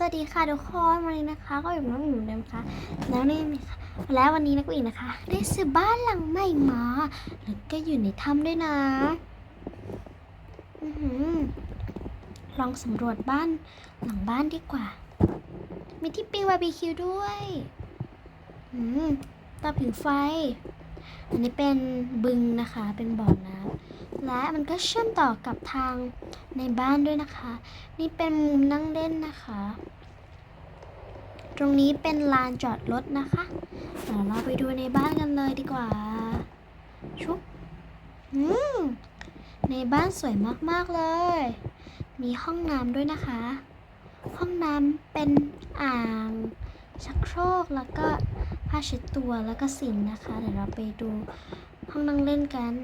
สวัสดีค่ะทุกคนวันนี้นะคะ ก็อยู่บน้องหนูเดิมค่ะแล้วนี่ค่ะแล้ววันนี้นักอีกนะคะ ได้ซื้อบ้านหลังใหม่มาแล้วก็อยู่ในถ้ำด้วยนะอือหือลองสำรวจบ้านหลังบ้านดีกว่า มีที่ปิ้งบาร์บีคิวด้วยอืมเตาผิงไฟ อันนี้เป็นบึงนะคะเป็นบ่อน้ำ และมันก็เชื่อมต่อกับทางในบ้านด้วยนะคะ นี่เป็นมุมนั่งเล่นนะคะ ตรงนี้เป็นลานจอดรถนะคะเดี๋ยวเราไปดูในบ้านกันเลยดีกว่า ชุบอืมในบ้านสวยมากๆเลย มีห้องน้ำด้วยนะคะ ห้องน้ำเป็นอ่างชักโครกแล้วก็ผ้าเช็ดตัวแล้วก็สิงนะคะ เดี๋ยวเราไปดูห้องนั่งเล่นกัน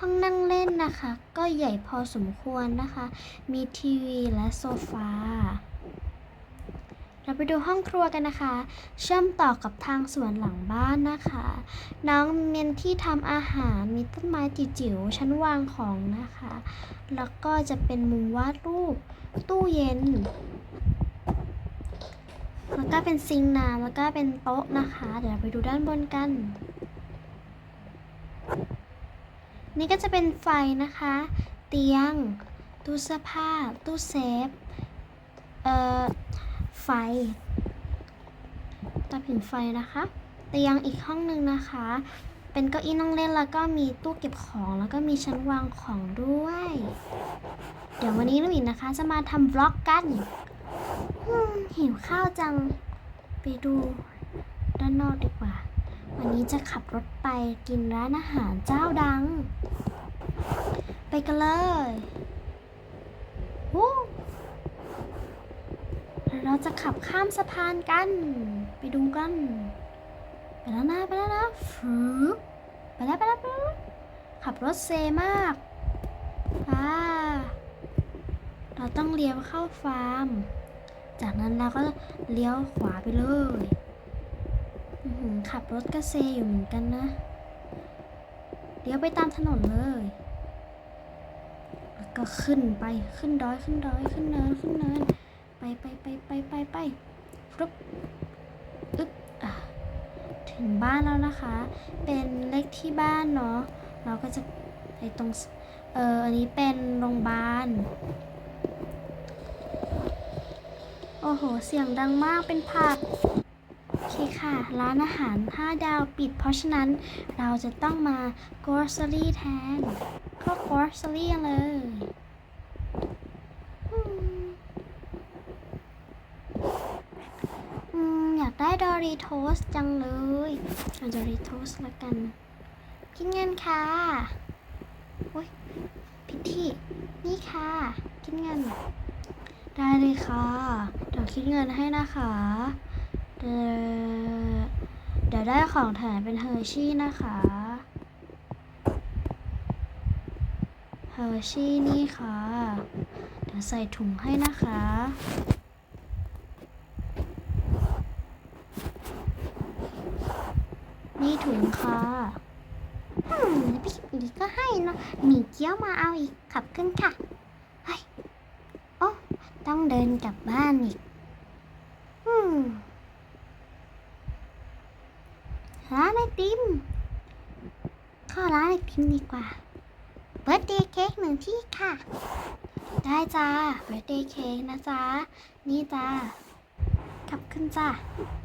ห้องนั่งเล่นนะคะ ก็ใหญ่พอสมควรนะคะ มีทีวีและโซฟา เราไปดูห้องครัวกันนะคะ เชื่อมต่อกับทางสวนหลังบ้านนะคะ น้องเมนที่ทำอาหารมีต้นไม้จิ๋วๆชั้นวางของนะคะ แล้วก็จะเป็นมุมวาดรูปตู้เย็นแล้วก็เป็นซิงน้ำแล้วก็เป็นโต๊ะนะคะ เดี๋ยวเราไปดูด้านบนกัน นี่ก็จะเป็นไฟนะคะ เตียง ตู้เสื้อผ้า ตู้เซฟ เอ่อ ไฟตาผิงไฟนะคะ เตียงอีกห้องหนึ่งนะคะ เป็นเก้าอี้นั่งเล่นแล้วก็มีตู้เก็บของแล้วก็มีชั้นวางของด้วย เดี๋ยววันนี้ลูกอินนะคะ จะมาทำบล็อกกันหิวข้าวจัง ไปดูด้านนอกดีกว่า วันนี้จะขับรถไปกินร้านอาหารเจ้าดัง กันเลยวู้เราจะขับข้ามสะพานกัน ไปดูกัน ไปแล้วนะไปแล้วนะฟืบไปแล้วไปแล้วไปแล้วขับรถเซมากอ่าเราต้องเลี้ยวเข้าฟาร์ม จากนั้นเราก็เลี้ยวขวาไปเลยขับรถก็เซอยู่เหมือนกันนะ เลี้ยวไปตามถนนเลย แล้วก็ขึ้นไปขึ้นดอยขึ้นดอยขึ้นเนินขึ้นเนินไปไปไปไปไปไปฟลุ๊บอึ๊บอะถึงบ้านแล้วนะคะ เป็นเลขที่บ้านเนาะเราก็จะไปตรงเอออันนี้เป็นโรงพยาบาลโอ้โห เสียงดังมากเป็นผับโอเคค่ะ ร้านอาหาร 5 ดาวปิด เพราะฉะนั้นเราจะต้องมา grocery แทน ก็ grocery เลยอืมอืม อยาก ได้ดอริโทสจังเลยเอาดอริโทสละกัน กินเงินค่ะโอ้ยพิธีนี่ค่ะ กินเงิน ได้เลยค่ะ เดี๋ยวคิดเงินให้นะคะเดี๋ยวเดี๋ยวได้ของแถมเป็นเฮอร์ชี่นะคะเฮอร์ชี่นี่ค่ะ เดี๋ยวใส่ถุงให้นะคะ นี่ถุงค่ะอืมแล้วพี่ปีก็ให้เนาะหมีเกี้ยวมาเอาอีกขับขึ้นค่ะเฮ้ยโอ้ต้องเดินกลับบ้านอีก อืมร้านไอติมเข้าร้านไอติมดีกว่าเบิร์ดเดย์เค้กหนึ่งที่ค่ะ ได้จ้าเบิร์ดเดย์เค้กนะจ๊ะนี่จ้าขับขึ้นจ้า